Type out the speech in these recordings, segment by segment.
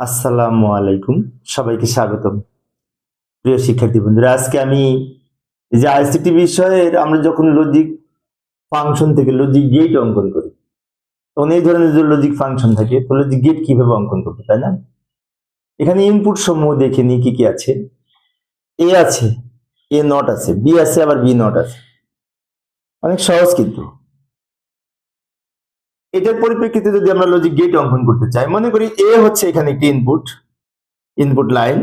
আসসালামু আলাইকুম। সবাইকে স্বাগতম। প্রিয় শিক্ষার্থী বন্ধুরা, আজকে আমি যে আইসিটি বিষয়ের আমরা যখন লজিক ফাংশন থেকে লজিক গেট অঙ্কন করি, তখন এই ধরনের যে লজিক ফাংশন থাকে, তো লজিক গেট কীভাবে অঙ্কন করব, তাই না? এখানে ইনপুট সমূহ দেখে নিই কি কি আছে। এ আছে এ নট আছে বি আছে, আবার বি নট আছে। অনেক সহজ কিন্তু। এটার পরিপ্রেক্ষিতে যদি আমরা লজিক গেট অঙ্কন করতে চাই, মনে করি এ হচ্ছে এখানে একটি input input line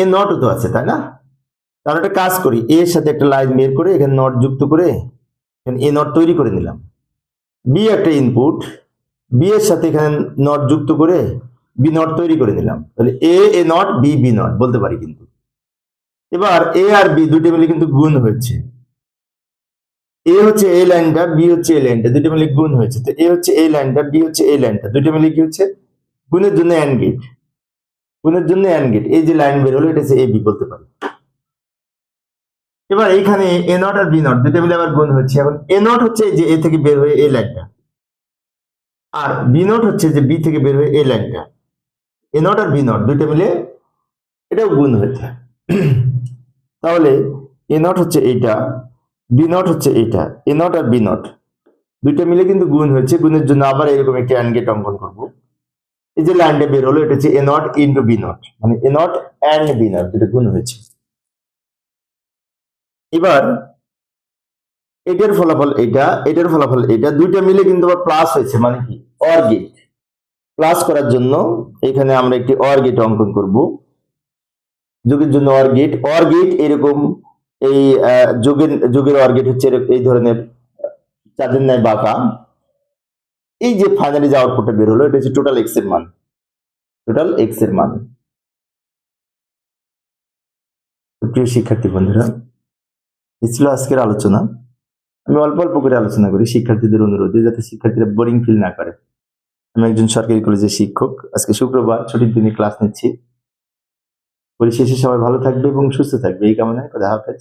A not তো আছে, তাই না? তাহলে একটা কাজ করি এর সাথে একটা লাইন বের করে এখানে নট যুক্ত করে এখানে এ নট তৈরি করে নিলাম। বি একটা ইনপুট বি এর সাথে এখানে নট যুক্ত করে বি নট তৈরি করে নিলাম। তাহলে A A not B B not বলতে পারি কিন্তু। এবার এ আর বি দুটো মিলে কিন্তু গুণ হয়েছে। এ হচ্ছে এই লাইনটা বি হচ্ছে এই লাইনটা দুটো মিলে গুণ হয়েছে। তো এ হচ্ছে এই লাইনটা বি হচ্ছে এই লাইনটা দুটো মিলে কি হচ্ছে? গুণের জন্য অ্যান্ড গেট গুণের জন্য অ্যান্ড গেট এই যে লাইন বের হলো, এটা হচ্ছে এ বি বলতে পারি। এবার এইখানে এ নট আর বি নট দুটো মিলে আবার গুণ হচ্ছে। এখন এ নট হচ্ছে যে এ থেকে বের হয়ে এই লাইনটা আর বি নট হচ্ছে যে বি থেকে বের হয়ে এই লাইনটা এ নট আর বি নট দুটো মিলে এটাও গুণ হয়েছে তাহলে এ নট হচ্ছে এইটা। বি নট হচ্ছে এইটা, এ নট আর বি নট। দুইটা মিলে কিন্তু গুণ হয়েছে, গুণের জন্য আবার এরকম একটি অ্যান্ড গেট অঙ্কন করব। এই যে লাইনটা বের হলো, এটা হচ্ছে A not into B not মানে A not and B not দুটো গুণ হয়েছে। এবার, এটার ফলাফল এটা এটার ফলাফল এটা দুইটা মিলে কিন্তু আবার প্লাস হয়েছে মানে কি? অর গেট প্লাস করার জন্য এখানে আমরা একটি অর গেট অঙ্কন করব। যোগের জন্য অর গেট অর গেট এরকম এই যুগের, যোগের অর হচ্ছে এই ধরনের চাঁদের ন্যায় বাঁকা। এই যে ফাইনালি যে আউটপুটটা বের হলো, এটা হচ্ছে টোটাল এক্সের মান। টোটাল এক্সের মান। প্রিয় শিক্ষার্থী বন্ধুরা এই ছিল আজকের আলোচনা। আমি অল্প অল্প করে আলোচনা করি শিক্ষার্থীদের অনুরোধে, যাতে শিক্ষার্থীরা বোরিং ফিল না করে। আমি একজন সরকারি কলেজের শিক্ষক। আজকে শুক্রবার, ছুটির দিনে ক্লাস নিচ্ছি। পরিশেষে সবাই ভালো থাকবে এবং সুস্থ থাকবে। এই কামনায় কথা হাফেজ।